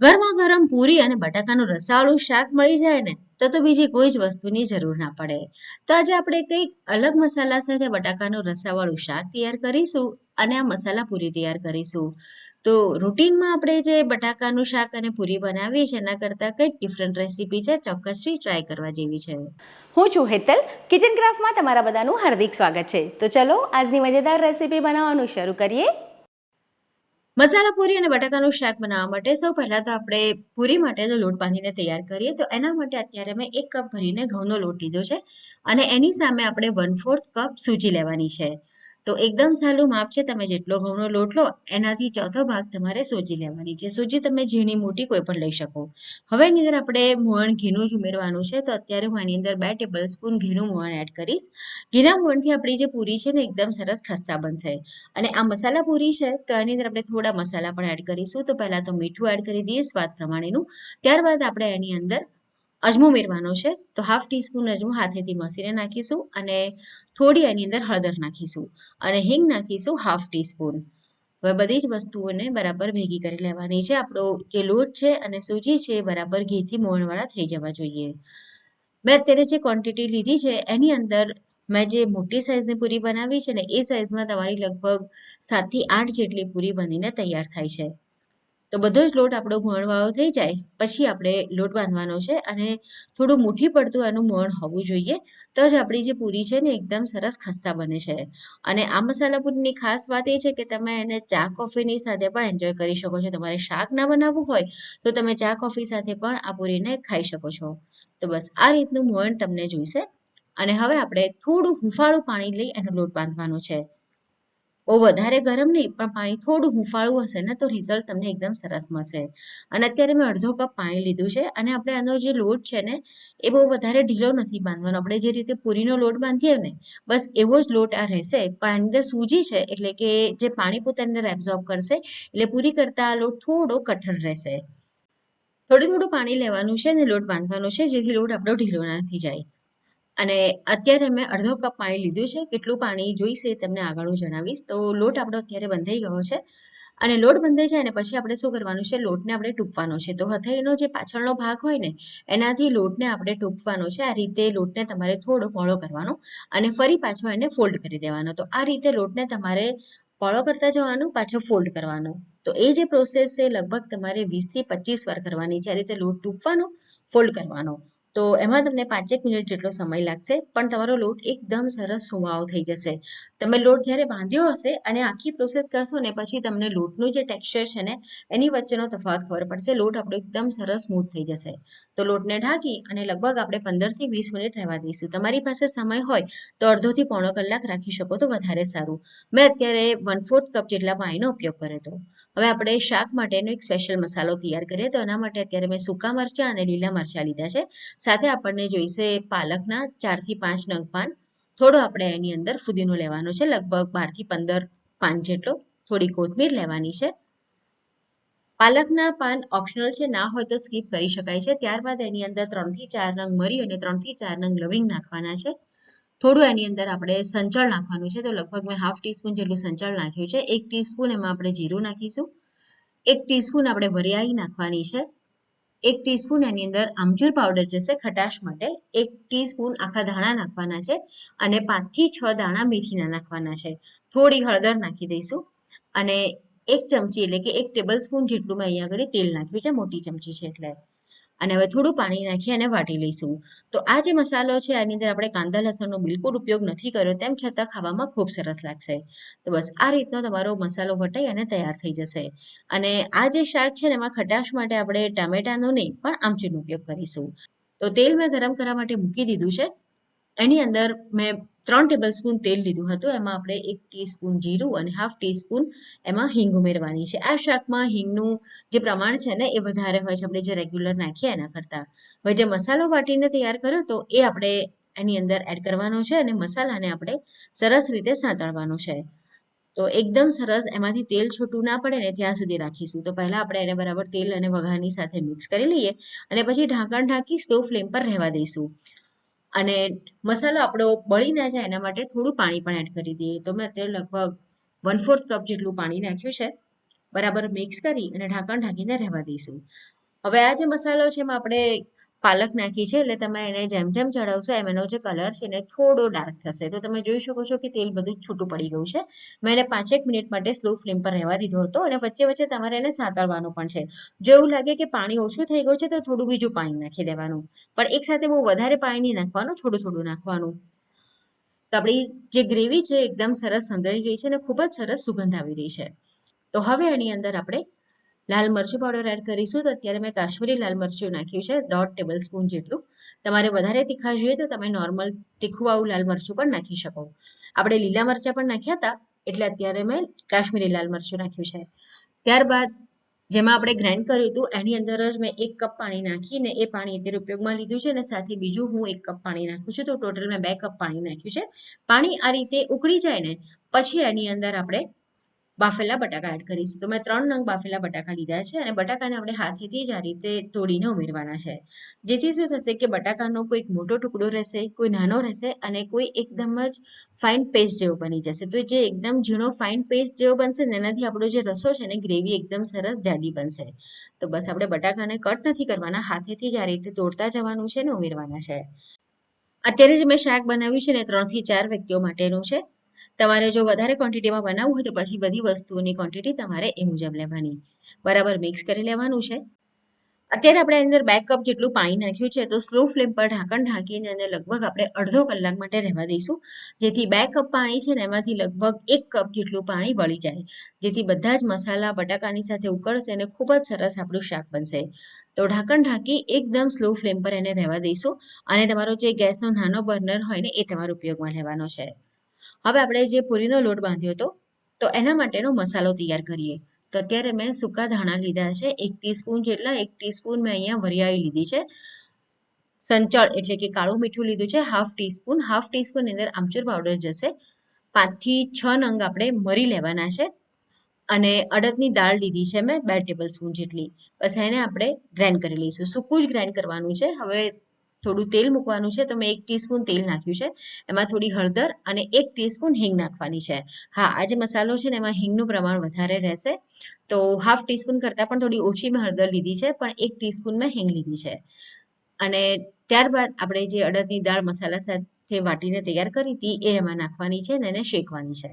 ગરમા ગરમ પૂરી અને બટાકાનું રસાવાળું શાક મળી જાય ને, તો તો બીજી કોઈ જ વસ્તુની જરૂર ના પડે. તો આજે આપણે કંઈક અલગ મસાલા સાથે બટાકાનું રસાવાળું શાક તૈયાર કરીશું અને આ મસાલા પૂરી તૈયાર કરીશું. તો રૂટીનમાં આપણે જે બટાકાનું શાક અને પૂરી બનાવીએ છીએ, એના કરતાં કંઈક ડિફરન્ટ રેસીપી છે, ચોક્કસથી ટ્રાય કરવા જેવી છે. હું છું હેતલ. કિચન ક્રાફ્ટમાં તમારા બધાનું હાર્દિક સ્વાગત છે. તો ચલો, આજની મજેદાર રેસીપી બનાવવાનું શરૂ કરીએ. મસાલા પૂરી અને બટાકાનું શાક બનાવવા માટે સૌ પહેલાં તો આપણે પૂરી માટેનો લોટ બાંધીને તૈયાર કરીએ. તો એના માટે અત્યારે મેં એક કપ ભરીને ઘઉંનો લોટ લીધો છે અને એની સામે આપણે વન ફોર્થ કપ સૂજી લેવાની છે. તો એકદમ સહેલું માપ છે, તમે જેટલો ઘઉંનો લોટ લો, એનાથી ચોથો ભાગ તમારે સૂજી લેવાની છે. સૂજી તમે ઝીણી મોટી કોઈ પણ લઈ શકો. હવે એની અંદર આપણે મોહન ઘીનું જ ઉમેરવાનું છે, તો અત્યારે હું એની અંદર બે ટેબલ સ્પૂન ઘીનું મોહન એડ કરીશ. ઘીના મોહનથી આપણી જે પૂરી છે ને, એકદમ સરસ ખસ્તા બનશે. અને આ મસાલા પૂરી છે, તો એની અંદર આપણે થોડા મસાલા પણ એડ કરીશું. તો પહેલાં તો મીઠું એડ કરી દઈએ, સ્વાદ પ્રમાણેનું. ત્યારબાદ આપણે એની અંદર અજમો ઉમેરવાનો છે, તો હાફ ટીસ્પૂન અજમો હાથેથી મસીને નાખીશું અને થોડી એની અંદર હળદર નાખીશું અને હિંગ નાખીશું હાફ ટીસ્પૂન હવે બધી જ વસ્તુઓને બરાબર ભેગી કરી લેવાની છે. આપણો જે લોટ છે અને સૂજી છે એ બરાબર ઘીથી મોણવાળા થઈ જવા જોઈએ. મેં અત્યારે જે ક્વોન્ટિટી લીધી છે, એની અંદર મેં જે મોટી સાઇઝની પૂરી બનાવી છે ને, એ સાઇઝમાં તમારી લગભગ સાતથી આઠ જેટલી પૂરી બનીને તૈયાર થાય છે. તો બધો જ લોટ આપણો મોણવાળો થઈ જાય. પછી આપણે લોટ બાંધવાનો છે અને થોડું મુઠ્ઠી પડતું એનું મોણ હોવું જોઈએ. તો જ આપણી જે પૂરી છે ને એકદમ સરસ ખસ્તા બને છે. અને આ મસાલા પૂરીની ખાસ વાત એ છે કે તમે એને ચા કોફીની સાથે પણ એન્જોય કરી શકો છો. તમારે શાક ના બનાવવું હોય તો તમે ચા કોફી સાથે પણ આ પૂરીને ખાઈ શકો છો. તો બસ આ રીતનું મોણ તમને જોઈશે. અને હવે આપણે થોડું હુંફાળું પાણી લઈ એનો લોટ બાંધવાનો છે. બહુ વધારે ગરમ નહીં, પણ પાણી થોડું હુંફાળું હશે ને તો રિઝલ્ટ તમને એકદમ સરસ મળશે. અને અત્યારે મેં અડધો કપ પાણી લીધું છે અને આપણે આનો જે લોટ છે ને, એ બહુ વધારે ઢીલો નથી બાંધવાનો. આપણે જે રીતે પૂરીનો લોટ બાંધીએ ને, બસ એવો જ લોટ આ રહેશે. પણ આની અંદર સૂજી છે એટલે કે જે પાણી પોતાની અંદર એબ્ઝોર્બ કરશે, એટલે પૂરી કરતાં આ લોટ થોડો કઠણ રહેશે. થોડું થોડું પાણી લેવાનું છે અને લોટ બાંધવાનો છે, જેથી લોટ આપણો ઢીલો ના થઈ જાય. અને અત્યારે મેં અડધો કપ પાણી લીધું છે. કેટલું પાણી જોઈશે તમને આગળ હું જણાવીશ. તો લોટ આપણો અત્યારે બંધાઈ ગયો છે. અને લોટ બંધાઈ જાય ને પછી આપણે શું કરવાનું છે? લોટને આપણે ટૂંપવાનો છે. તો હથેળીનો જે પાછળનો ભાગ હોય ને, એનાથી લોટને આપણે ટૂંપવાનો છે. આ રીતે લોટને તમારે થોડો પહોળો કરવાનો અને ફરી પાછો એને ફોલ્ડ કરી દેવાનો. તો આ રીતે લોટને તમારે પહોળો કરતા જવાનું, પાછો ફોલ્ડ કરવાનો. તો એ જે પ્રોસેસ છે, લગભગ તમારે વીસથી પચીસ વાર કરવાની. છે આ રીતે લોટ ટૂંપવાનો ફોલ્ડ કરવાનો. તો એમાં તમને પાંચેક મિનિટ જેટલો સમય લાગશે, પણ તમારો લોટ એકદમ સરસ સુવાઓ થઈ જશે. તમે લોટ જ્યારે બાંધ્યો હશે અને આખી પ્રોસેસ કરશો ને પછી તમને લોટનું જે ટેક્સચર છે ને, એની વચ્ચેનો તફાવત ખબર પડશે. લોટ આપણો એકદમ સરસ સ્મૂથ થઈ જશે. તો લોટને ઢાંકી અને લગભગ આપણે પંદરથી વીસ મિનિટ રહેવા દઈશું. તમારી પાસે સમય હોય તો અડધોથી પોણો કલાક રાખી શકો તો વધારે સારું. મેં અત્યારે વન ફોર્થ કપ જેટલા પાણીનો ઉપયોગ કર્યો હતો. હવે આપણે શાક માટેનો એક સ્પેશિયલ મસાલો તૈયાર કરીએ. તો એના માટે અત્યારે મેં સૂકા મરચાં અને લીલા મરચાં લીધા છે. સાથે આપણને જોઈશે પાલકના ચારથી પાંચ નંગ પાન. થોડો આપણે એની અંદર ફુદીનો લેવાનો છે, લગભગ બારથી પંદર પાન જેટલો. થોડી કોથમીર લેવાની છે. પાલકના પાન ઓપ્શનલ છે, ના હોય તો સ્કીપ કરી શકાય છે. ત્યારબાદ એની અંદર ત્રણથી ચાર નંગ મરી અને ત્રણથી ચાર નંગ લવિંગ નાખવાના છે. થોડું એની અંદર આપણે સંચળ નાખવાનું છે. તો લગભગ મેં હાફ ટીસ્પૂન જેટલું સંચળ નાખ્યું છે. એક ટીસ્પૂન એમાં આપણે જીરું નાખીશું. એક ટીસ્પૂન આપણે વરિયાળી નાખવાની છે. એક ટીસ્પૂન એની અંદર આમચૂર પાવડર જશે ખટાશ માટે. એક ટીસ્પૂન આખા ધાણા નાખવાના છે અને પાંચથી છ દાણા મેથીના નાખવાના છે. થોડી હળદર નાખી દઈશું અને એક ચમચી એટલે કે એક ટેબલ સ્પૂન જેટલું મેં અહીંયા આગળ તેલ નાખ્યું છે. મોટી ચમચી છે એટલે. અને હવે થોડું પાણી નાખી અને વાટી લઈશું. તો આ જે મસાલો છે, આની અંદર આપણે કાંદા લસણનો બિલકુલ ઉપયોગ નથી કર્યો, તેમ છતાં ખાવામાં ખૂબ સરસ લાગશે. તો બસ આ રીતનો તમારો મસાલો વટાઈ અને તૈયાર થઈ જશે. અને આ જે શાક છે એમાં ખટાશ માટે આપણે ટામેટાનો નહીં, પણ આમચૂરનો ઉપયોગ કરીશું. તો તેલ મેં ગરમ કરવા માટે મૂકી દીધું છે. એની અંદર મેં ત્રણ ટેબલ સ્પૂન તેલ લીધું હતું. એમાં આપણે એક ટીસ્પૂન જીરું અને હાફ ટીસ્પૂન એમાં હિંગ ઉમેરવાની છે. આ શાકમાં હિંગનું જે પ્રમાણ છે ને, એ વધારે હોય છે. આપણે જે રેગ્યુલર નાખીએ એના કરતાં. હવે જે મસાલો વાટીને તૈયાર કર્યો તો એ આપણે એની અંદર એડ કરવાનો છે અને મસાલાને આપણે સરસ રીતે સાંતળવાનો છે. તો એકદમ સરસ એમાંથી તેલ છૂટું ના પડે ને, ત્યાં સુધી રાખીશું. તો પહેલાં આપણે એને બરાબર તેલ અને વઘારની સાથે મિક્સ કરી લઈએ અને પછી ઢાંકણ ઢાંકી સ્લો ફ્લેમ પર રહેવા દઈશું. અને મસાલો આપણો બળી ના જાય એના માટે થોડું પાણી પણ એડ કરી દઈએ. તો મેં અત્યારે લગભગ વન ફોર્થ કપ જેટલું પાણી નાખ્યું છે. બરાબર મિક્સ કરી અને ઢાંકણ ઢાંકીને રહેવા દઈશું. હવે આ જે મસાલો છે એમાં આપણે પાલક નાખી છે, એટલે તમે એને જેમ જેમ ચડાવશો, એમ એનો જે કલર છે એને થોડો ડાર્ક થશે. તો તમે જોઈ શકો છો કે તેલ બધું છૂટું પડી ગયું છે. મેં એને પાંચેક મિનિટ માટે સ્લો ફ્લેમ પર રહેવા દીધો હતો અને વચ્ચે વચ્ચે તમારે એને સાતળવાનું પણ છે. જો એવું લાગે કે પાણી ઓછું થઈ ગયું છે, તો થોડું બીજું પાણી નાખી દેવાનું. પણ એકસાથે બહુ વધારે પાણી નહીં નાખવાનું, થોડું થોડું નાખવાનું. તો આપણી જે ગ્રેવી છે એકદમ સરસ સંતળાઈ ગઈ છે અને ખૂબ જ સરસ સુગંધ આવી રહી છે. તો હવે એની અંદર આપણે લાલ મરચું પાવડર એડ કરીશું તો અત્યારે મેં કાશ્મીરી લાલ મરચું નાખ્યું છે, દોઢ ટેબલ સ્પૂન જેટલું. તમારે વધારે તીખા જોઈએ તો તમે નોર્મલ તીખું લાલ મરચું પણ નાખી શકો. આપણે લીલા મરચાં પણ નાખ્યા હતા, એટલે અત્યારે મેં કાશ્મીરી લાલ મરચું નાખ્યું છે. ત્યારબાદ જેમાં આપણે ગ્રાઇન્ડ કર્યું હતું, એની અંદર જ મેં એક કપ પાણી નાખીને એ પાણી અત્યારે ઉપયોગમાં લીધું છે અને સાથે બીજું હું એક કપ પાણી નાખું છું. તો ટોટલ મેં બે કપ પાણી નાખ્યું છે. પાણી આ રીતે ઉકળી જાય ને, પછી એની અંદર આપણે બાફેલા બટાકા એડ કરીશું. તો મેં ત્રણ નંગ બાફેલા બટાકા લીધા છે અને બટાકાને આપણે હાથેથી જ આ રીતે તોડીને ઉમેરવાના છે. જેથી શું થશે કે બટાકાનો કોઈક મોટો ટુકડો રહેશે, કોઈ નાનો રહેશે અને કોઈ એકદમ જ ફાઇન પેસ્ટ જેવો બની જશે. તો જે એકદમ ઝીણો ફાઇન પેસ્ટ જેવો બનશે ને એનાથી આપણો જે રસો છે ને ગ્રેવી એકદમ સરસ જાડી બનશે. તો બસ આપણે બટાકાને કટ નથી કરવાના, હાથેથી જ આ રીતે તોડતા જવાનું છે ને ઉમેરવાના છે. અત્યારે જે મેં શાક બનાવ્યું છે ને ત્રણથી ચાર વ્યક્તિઓ માટેનું છે. તમારે જો વધારે ક્વોન્ટિટીમાં બનાવવું હોય તો પછી બધી વસ્તુઓની ક્વોન્ટિટી તમારે એ મુજબ લેવાની. બરાબર મિક્સ કરી લેવાનું છે. અત્યારે આપણે અંદર બે કપ જેટલું પાણી નાખ્યું છે તો સ્લો ફ્લેમ પર ઢાંકણ ઢાંકીને અને લગભગ આપણે અડધો કલાક માટે રહેવા દઈશું. જેથી બે કપ પાણી છે ને એમાંથી લગભગ એક કપ જેટલું પાણી વળી જાય. જેથી બધા જ મસાલા બટાકાની સાથે ઉકળશે અને ખૂબ જ સરસ આપણું શાક બનશે. તો ઢાંકણ ઢાંકી એકદમ સ્લો ફ્લેમ પર એને રહેવા દઈશું. અને તમારો જે ગેસનો નાનો બર્નર હોય ને એ તમારો ઉપયોગમાં લેવાનો છે. હવે આપણે જે પૂરીનો લોટ બાંધ્યો હતો, તો એના માટેનો મસાલો તૈયાર કરીએ. તો અત્યારે મેં સૂકા ધાણા લીધા છે, એક ટીસ્પૂન જેટલા, એક ટીસ્પૂન મેં અહીંયા વરિયાળી લીધી છે. સંચળ એટલે કે કાળું મીઠું લીધું છે, હાફ ટીસ્પૂન. હાફ ટીસ્પૂન અંદર આમચૂર પાવડર જશે. પાંચથી છ નંગ આપણે મરી લેવાના છે. અને અડદની દાળ લીધી છે મેં બે ટેબલ સ્પૂન જેટલી. બસ એને આપણે ગ્રાઇન્ડ કરી લઈશું. સૂકું જ ગ્રાઇન્ડ કરવાનું છે. હવે થોડું તેલ મૂકવાનું છે તો મેં એક ટીસ્પૂન તેલ નાખ્યું છે. એમાં થોડી હળદર અને એક ટીસ્પૂન હિંગ નાખવાની છે. હા, આ જે મસાલો છે ને એમાં હિંગનું પ્રમાણ વધારે રહેશે. તો હાફ ટીસ્પૂન કરતાં પણ થોડી ઓછી મેં હળદર લીધી છે, પણ એક ટીસ્પૂન મેં હિંગ લીધી છે. અને ત્યારબાદ આપણે જે અડદની દાળ મસાલા સાથે વાટીને તૈયાર કરી હતી, એ એમાં નાખવાની છે અને એને શેકવાની છે.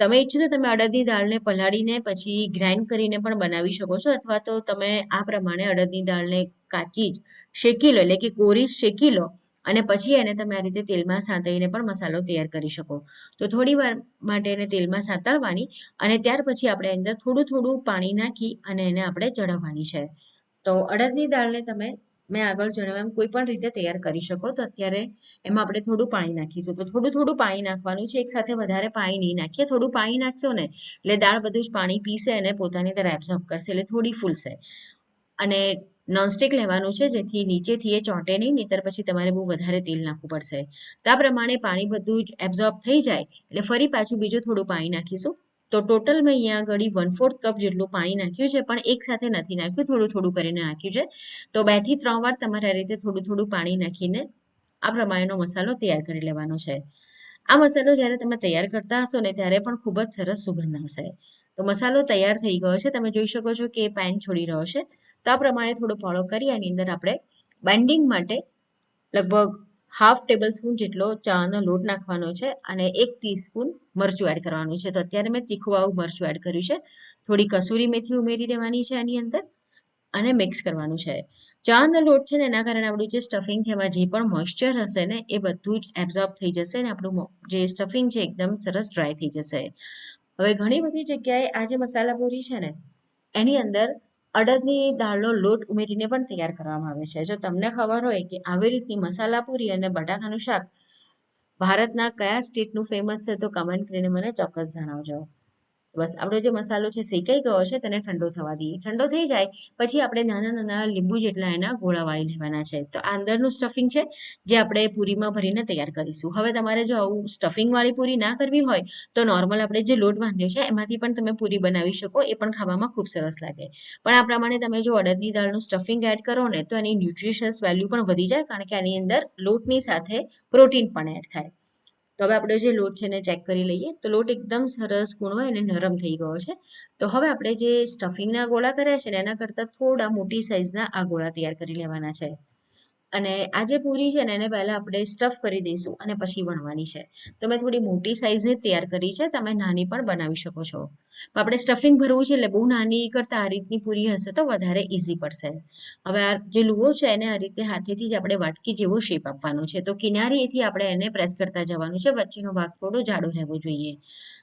તમે ઈચ્છો તો તમે અડદની દાળને પલાળીને પછી ગ્રાઇન્ડ કરીને પણ બનાવી શકો છો, અથવા તો તમે આ પ્રમાણે અડદની દાળને કાચી જ શેકી લો, એટલે કે કોરી શેકી લો અને પછી એને તમે આ રીતે તેલમાં સાંતળીને પણ મસાલો તૈયાર કરી શકો. તો થોડી વાર માટે એને તેલમાં સાંતળવાની અને ત્યાર પછી આપણે અંદર થોડું થોડું પાણી નાખી અને એને આપણે ચડાવવાની છે. તો અડદની દાળને તમે, મેં આગળ જણાવ્યા એમ, કોઈ પણ રીતે તૈયાર કરી શકો, તો અત્યારે એમાં આપણે થોડું પાણી નાખીશું. તો થોડું થોડું પાણી નાખવાનું છે, એકસાથે વધારે પાણી નહીં નાખીએ, થોડું પાણી નાખશો ને, એટલે દાળ બધું જ પાણી પીશે અને પોતાની અંદર એબ્ઝોર્બ કરશે, એટલે થોડી ફૂલશે. અને નોનસ્ટિક લેવાનું છે, જેથી નીચેથી એ ચોંટે નહીં, નહીતર પછી તમારે બહુ વધારે તેલ નાખવું પડશે. તો આ પ્રમાણે પાણી બધું જ એબ્ઝોર્બ થઈ જાય, એટલે ફરી પાછું બીજું થોડું પાણી નાખીશું. તો ટોટલ મેં અહીંયા આગળ વન ફોર્થ કપ જેટલું પાણી નાખ્યું છે, પણ એક સાથે નથી નાખ્યું, થોડું થોડું કરીને નાખ્યું છે. તો બેથી ત્રણ વાર તમારે આ રીતે થોડું થોડું પાણી નાખીને આ પ્રમાણેનો મસાલો તૈયાર કરી લેવાનો છે. આ મસાલો જ્યારે તમે તૈયાર કરતા હશો ને, ત્યારે પણ ખૂબ જ સરસ સુગંધ આવશે. તો મસાલો તૈયાર થઈ ગયો છે, તમે જોઈ શકો છો કે પેન છોડી રહ્યો છે. તો આ પ્રમાણે થોડો ફોળો કરી આની અંદર આપણે બાઇન્ડિંગ માટે લગભગ હાફ ટેબલ સ્પૂન જેટલો ચાનો લોટ નાખવાનો છે અને એક ટીસ્પૂન મરચું એડ કરવાનું છે. તો અત્યારે મેં તીખું મરચું એડ કર્યું છે. થોડી કસૂરી મેથી ઉમેરી દેવાની છે આની અંદર અને મિક્સ કરવાનું છે. ચાનો લોટ છે ને એના કારણે આપણું જે સ્ટફિંગ છે એમાં જે પણ મોઇશ્ચર હશે ને એ બધું જ એબ્ઝોર્બ થઈ જશે ને આપણું જે સ્ટફિંગ છે એકદમ સરસ ડ્રાય થઈ જશે. હવે ઘણી બધી જગ્યાએ આ જે મસાલા પૂરી છે ને એની અંદર અડદની દાળનો લોટ ઉમેરીને પણ તૈયાર કરવામાં આવે છે. જો તમને ખબર હોય કે આવી રીતની મસાલા પૂરી અને બટાકાનું શાક ભારતના કયા સ્ટેટનું ફેમસ છે તો કમેન્ટ કરીને મને ચોક્કસ જણાવજો. બસ, આપણો જે મસાલો છે, શેકાઈ ગયો છે તેને ઠંડો થવા દઈએ. ઠંડો થઈ જાય, પછી આપણે નાના નાના લીંબુ જેટલા એના ગોળા વાળી લેવાના છે. તો અંદરનું સ્ટફિંગ છે, જે આપણે પૂરીમાં ભરીને તૈયાર કરીશું. હવે તમારે જો આવું સ્ટફિંગ વાળી પૂરી ના કરવી હોય, તો નોર્મલ આપણે જે લોટ બાંધ્યો છે, એમાંથી પણ તમે પૂરી બનાવી શકો, એ પણ ખાવામાં ખૂબ સરસ લાગે. પણ આ પ્રમાણે તમે જો અડદની દાળનું સ્ટફિંગ એડ કરો ને, તો એની ન્યુટ્રિશિયસ વેલ્યુ પણ વધી જાય, કારણ કે આની અંદર લોટની સાથે પ્રોટીન પણ એડ થાય. તો હવે આપણે જે લોટ છે એને ચેક કરી લઈએ. તો લોટ એકદમ સરસ કૂણવાય અને નરમ થઈ ગયો છે. તો હવે આપણે જે સ્ટફિંગના ગોળા કર્યા છે ને, એના કરતાં થોડા મોટી સાઇઝના આ ગોળા તૈયાર કરી લેવાના છે. અને આ જે પૂરી છે ને, એને પહેલાં આપણે સ્ટફ કરી દઈશું અને પછી વણવાની છે. તો મેં થોડી મોટી સાઇઝની તૈયાર કરી છે, તમે નાની પણ બનાવી શકો છો. પણ આપણે સ્ટફિંગ ભરવું છે એટલે બહુ નાની કરતાં આ રીતની પૂરી હશે તો વધારે ઇઝી પડશે. હવે આ જે લુઓ છે, એને આ રીતે હાથેથી જ આપણે વાટકી જેવો શેપ આપવાનો છે. તો કિનારીથી આપણે એને પ્રેસ કરતા જવાનું છે, વચ્ચેનો ભાગ થોડો જાડો રહેવો જોઈએ.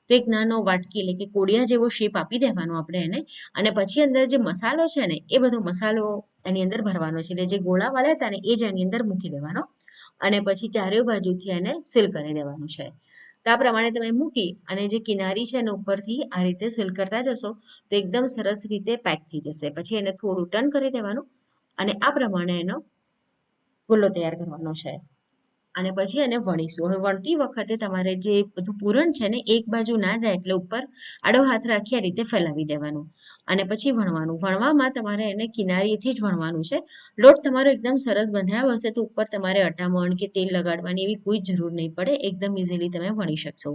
તો એક નાનો વાટકી એટલે કે કોડિયા જેવો શેપ આપી દેવાનો આપણે એને. અને પછી અંદર જે મસાલો છે ને, એ બધો મસાલો એની અંદર ભરવાનો છે. એટલે જે ગોળા વાળ્યા હતા ને, એ જ એની અંદર મૂકી દેવાનો. અને પછી ચારેય બાજુથી એને સીલ કરી દેવાનું છે. તો આ પ્રમાણે તમે મૂકી અને જે કિનારી છે એને ઉપરથી આ રીતે સીલ કરતા જશો, તો એકદમ સરસ રીતે પેક થઈ જશે. પછી એને થોડું ટર્ન કરી દેવાનું અને આ પ્રમાણે એનો ગુલ્લો તૈયાર કરવાનો છે. અને પછી એને વણીશું. હવે વણતી વખતે તમારે જે બધું પૂરણ છે ને, એક બાજુ ના જાય એટલે ઉપર આડો હાથ રાખી આ રીતે ફેલાવી દેવાનું. અને પછી વણવાનું. વણવામાં તમારે એને કિનારીથી જ વણવાનું છે. લોટ તમારો એકદમ સરસ બંધાયો હશે તો ઉપર તમારે અટામણ કે તેલ લગાડવાની એવી કોઈ જરૂર નહીં પડે. એકદમ ઇઝીલી તમે વણી શકશો.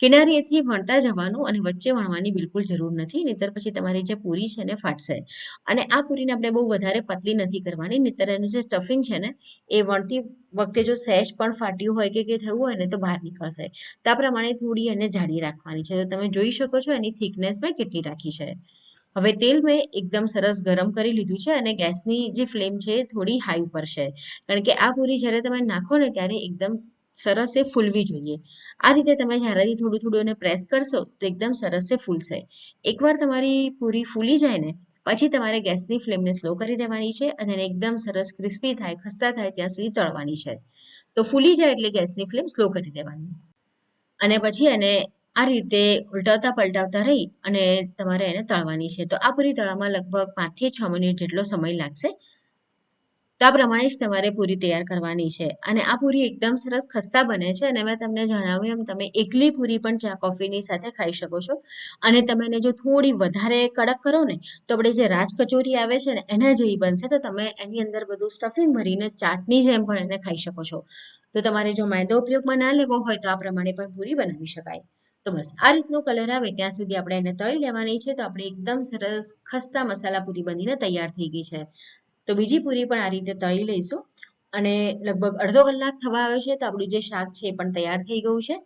કિનારીએથી વણતા જવાનું અને વચ્ચે વણવાની બિલકુલ જરૂર નથી. નહીતર પછી તમારી જે પૂરી છે ને ફાટશે. અને આ પૂરીને આપણે બહુ વધારે પતલી નથી કરવાની. નહીતર એનું જે સ્ટફિંગ છે ને, એ વણતી વખતે જો સહેજ પણ ફાટ્યું હોય કે કંઈ થયું હોય ને તો બહાર નીકળશે. તો આ પ્રમાણે થોડી એને જાડી રાખવાની છે. તો તમે જોઈ શકો છો એની થિકનેસ મેં કેટલી રાખી છે. હવે તેલ મેં એકદમ સરસ ગરમ કરી લીધું છે અને ગેસની જે ફ્લેમ છે થોડી હાઈ ઉપર છે. કારણ કે આ પૂરી જ્યારે તમે નાખો ને ત્યારે એકદમ સરસ એ ફૂલવી જોઈએ. આ રીતે તમે જ્યારેથી થોડું થોડું એને પ્રેસ કરશો તો એકદમ સરસ એ ફૂલશે. એકવાર તમારી પૂરી ફૂલી જાય ને, પછી તમારે ગેસની ફ્લેમને સ્લો કરી દેવાની છે અને એને એકદમ સરસ ક્રિસ્પી થાય, ખસ્તા થાય ત્યાં સુધી તળવાની છે. તો ફૂલી જાય એટલે ગેસની ફ્લેમ સ્લો કરી દેવાની. અને પછી એને આ રીતે ઉલટાવતા પલટાવતા રહી અને તમારે એને તળવાની છે. તો આ પૂરી તળવામાં લગભગ પાંચથી છ મિનિટ જેટલો સમય લાગશે. તો આ પ્રમાણે જ તમારે પૂરી તૈયાર કરવાની છે. અને આ પૂરી એકદમ સરસ ખસ્તા બને છે અને મેં તમને જણાવ્યું એમ તમે એકલી પૂરી પણ ચા કોફીની સાથે ખાઈ શકો છો. અને તમે એને જો થોડી વધારે કડક કરો ને, તો આપણે જે રાજ કચોરી આવે છે ને, એના જેવી બનશે. તો તમે એની અંદર બધું સ્ટફિંગ ભરીને ચાટની જેમ પણ એને ખાઈ શકો છો. તો તમારે જો મેદો ઉપયોગમાં ના લેવો હોય તો આ પ્રમાણે પણ પૂરી બનાવી શકાય. તો બસ આ રીતનો કલર આવે ત્યાં સુધી આપણે એને તળી લેવાની છે તો આપણે એકદમ સરસ ખસ્તા મસાલા પૂરી બનીને તૈયાર થઈ ગઈ છે. તો બીજી પૂરી પણ આ રીતે તળી લઈશું. અને લગભગ અડધો કલાક થવા આવે છે તો આપણું જે શાક છે એ પણ તૈયાર થઈ ગયું છે.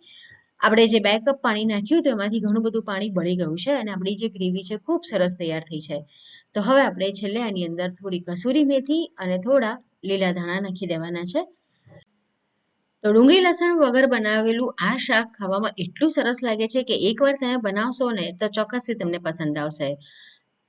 આપણે જે બે કપ પાણી નાખ્યું તો એમાંથી ઘણું બધું પાણી બળી ગયું છે અને આપણી જે ગ્રેવી છે ખૂબ સરસ તૈયાર થઈ છે. તો હવે આપણે છેલ્લે આની અંદર થોડી કસૂરી મેથી અને થોડા લીલા ધાણા નાખી દેવાના છે. તો ડુંગળી લસણ વગર બનાવેલું આ શાક ખાવામાં એટલું સરસ લાગે છે કે એકવાર તમે બનાવશો ને તો ચોક્કસથી તમને પસંદ આવશે.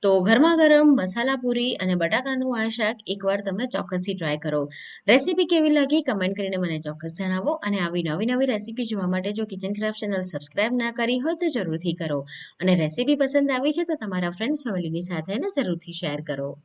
તો ગરમા ગરમ મસાલા પૂરી અને બટાકાનું આ શાક એકવાર તમે ચોક્કસથી ટ્રાય કરો. રેસીપી કેવી લાગી કમેન્ટ કરીને મને ચોક્કસ જણાવો અને આવી નવી નવી રેસીપી જોવા માટે જો કિચન ક્રાફ્ટ ચેનલ સબસ્ક્રાઇબ ના કરી હોય તો જરૂરથી કરો. અને રેસીપી પસંદ આવી છે તો તમારા ફ્રેન્ડ્સ ફેમિલીની સાથે એને જરૂરથી શેર કરો.